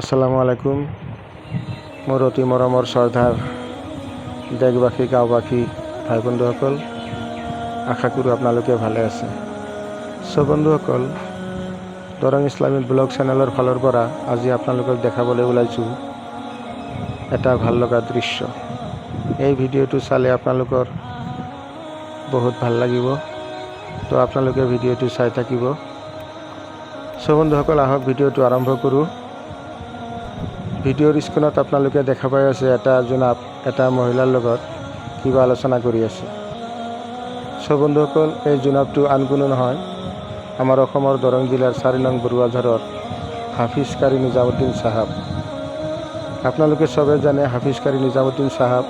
আসসালামু আলাইকুম। মোৰ অতি মৰমৰ শ্ৰদ্ধাৰ দেশবাসী গাঁওবাসী ভাই বন্ধুসকল আশা কৰোঁ আপোনালোকে ভালে আছে। চ' বন্ধুসকল দৰং ইছলামিক ব্লগ চেনেলৰ ফালৰ পৰা আজি আপোনালোকক দেখাবলৈ ওলাইছোঁ এটা ভালো লগা দৃশ্য। এই ভিডিঅ'টো চালে আপোনালোকৰ বহুত ভালো লাগিব, তো আপোনালোকে ভিডিঅ'টো চাই থাকিব। চ' বন্ধুসকল, আহক ভিডিঅ'টো আৰম্ভ কৰোঁ। ভিডিঅ'ৰ স্ক্ৰীণত আপোনালোকে দেখা পাই আছে এটা জোনাব, এটা মহিলাৰ লগত কিবা আলোচনা কৰি আছে। চ' বন্ধুসকল, এই জোনাবটো আন কোনো নহয়, আমাৰ অসমৰ দৰং জিলাৰ চাৰি নং বৰুৱাঝাৰৰ হাফিজ কাৰী নিজামুদ্দিন চাহাব। আপোনালোকে চবে জানে হাফিজ কাৰী নিজামুদ্দিন চাহাব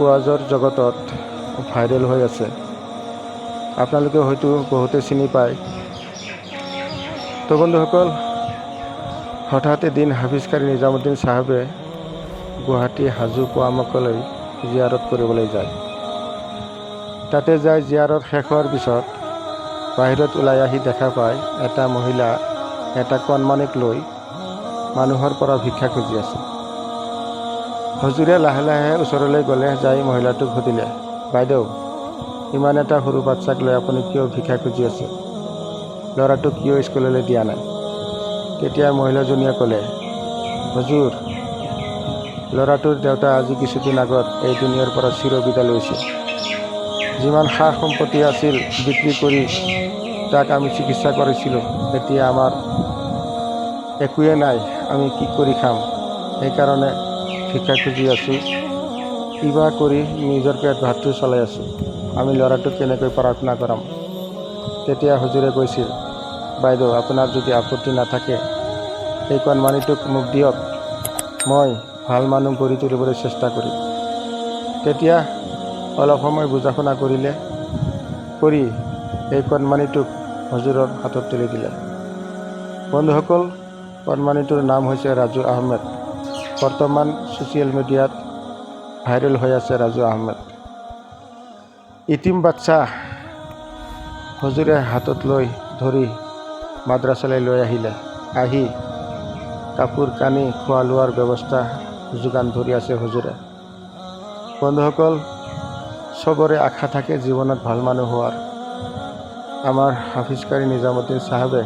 ওৱাজৰ জগতত ভাইৰেল হৈ আছে। আপোনালোকে হয়তো বহুতে চিনি পায়। তো বন্ধুসকল হঠাৎ এদিন হাফিজকাৰী নিজামুদ্দিন চাহাবে গুৱাহাটী হাজো পোৱামক্কলৈ জিয়াৰত কৰিবলৈ যায়। তাতে যায় জিয়াৰত শেষ হোৱাৰ পিছত বাহিৰত ওলাই আহি দেখা পায় এটা মহিলা এটা কণমানিক লৈ মানুহৰ পৰা ভিক্ষা খুজি আছে। হজুৰে লাহে লাহে ওচৰলৈ গ'লে যাই মহিলাটোক সুধিলে, বাইদেউ, ইমান এটা সৰু বাচ্ছাক লৈ আপুনি কিয় ভিক্ষা খুজি আছে? ল'ৰাটোক কিয় স্কুললৈ দিয়া নাই? তেতিয়া মহিলাজনীয়ে ক'লে, হজুৰ, ল'ৰাটোৰ দেউতা আজি কিছুদিন আগত এই দুনিয়াৰ পৰা চিৰবিদায় লৈছে। যিমান সা সম্পত্তি আছিল বিক্ৰী কৰি তাক আমি চিকিৎসা কৰিছিলোঁ, এতিয়া আমাৰ একোৱে নাই, আমি কি কৰি খাম? সেইকাৰণে ভিক্ষা খুজি আছোঁ, কিবা কৰি নিজৰ পেট ভাতটো চলাই আছোঁ। আমি ল'ৰাটোক কেনেকৈ প্ৰাৰ্থনা কৰাম? তেতিয়া হজুৰে কৈছিল বাইদেউ আপোনাৰ যদি আপত্তি নাথাকে এই কণমানিটোক মোক দিয়ক। মই ভালো মানুহ গঢ়ি তুলিবলৈ চেষ্টা কৰিম। তেতিয়া অলপ সময় বুজা শুনা কৰিলে, কৰি এই কণমানিটোক হজুৰৰ হাতত তুলি দিলে। বন্ধুসকল কণমানিটোৰ নাম হৈছে ৰাজু আহমেদ। বৰ্তমান ছ'চিয়েল মিডিয়াত ভাইৰেল হৈ আছে ৰাজু আহমেদ। ইটিম বাচ্চা হজুৰে হাতত লৈ ধৰি মাদ্ৰাছালৈ লৈ আহিলে। আহি কাপোৰ কানি খোৱা লোৱাৰ ব্যৱস্থা যোগান ধৰি আছে হুজুৰে। বন্ধুসকল, চবৰে আশা থাকে জীৱনত ভালো মানুহ হোৱাৰ। আমাৰ হাফিজকাৰী নিজামুদ্দিন চাহাবে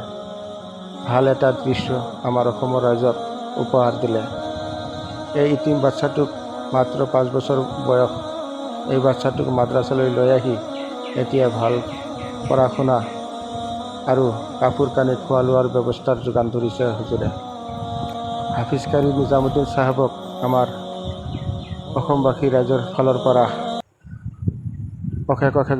ভালো এটা দৃশ্য আমাৰ অসমৰ ৰাইজক উপহাৰ দিলে। এই ইটিম বাচ্ছাটোক মাত্ৰ পাঁচ বছৰ বয়স। এই বাচ্ছাটোক মাদ্ৰাছালৈ লৈ আহি এতিয়া ভালো পঢ়া শুনা আৰু কাপোৰ কানি খোৱা লোৱাৰ ব্যৱস্থাৰ যোগান ধৰিছে হুজুৰে। হাফিজ কাৰী নিজামুদ্দিন চাহাবক আমাৰ অসমবাসী ৰাইজৰ ফালৰ পৰা অশেষ অশেষ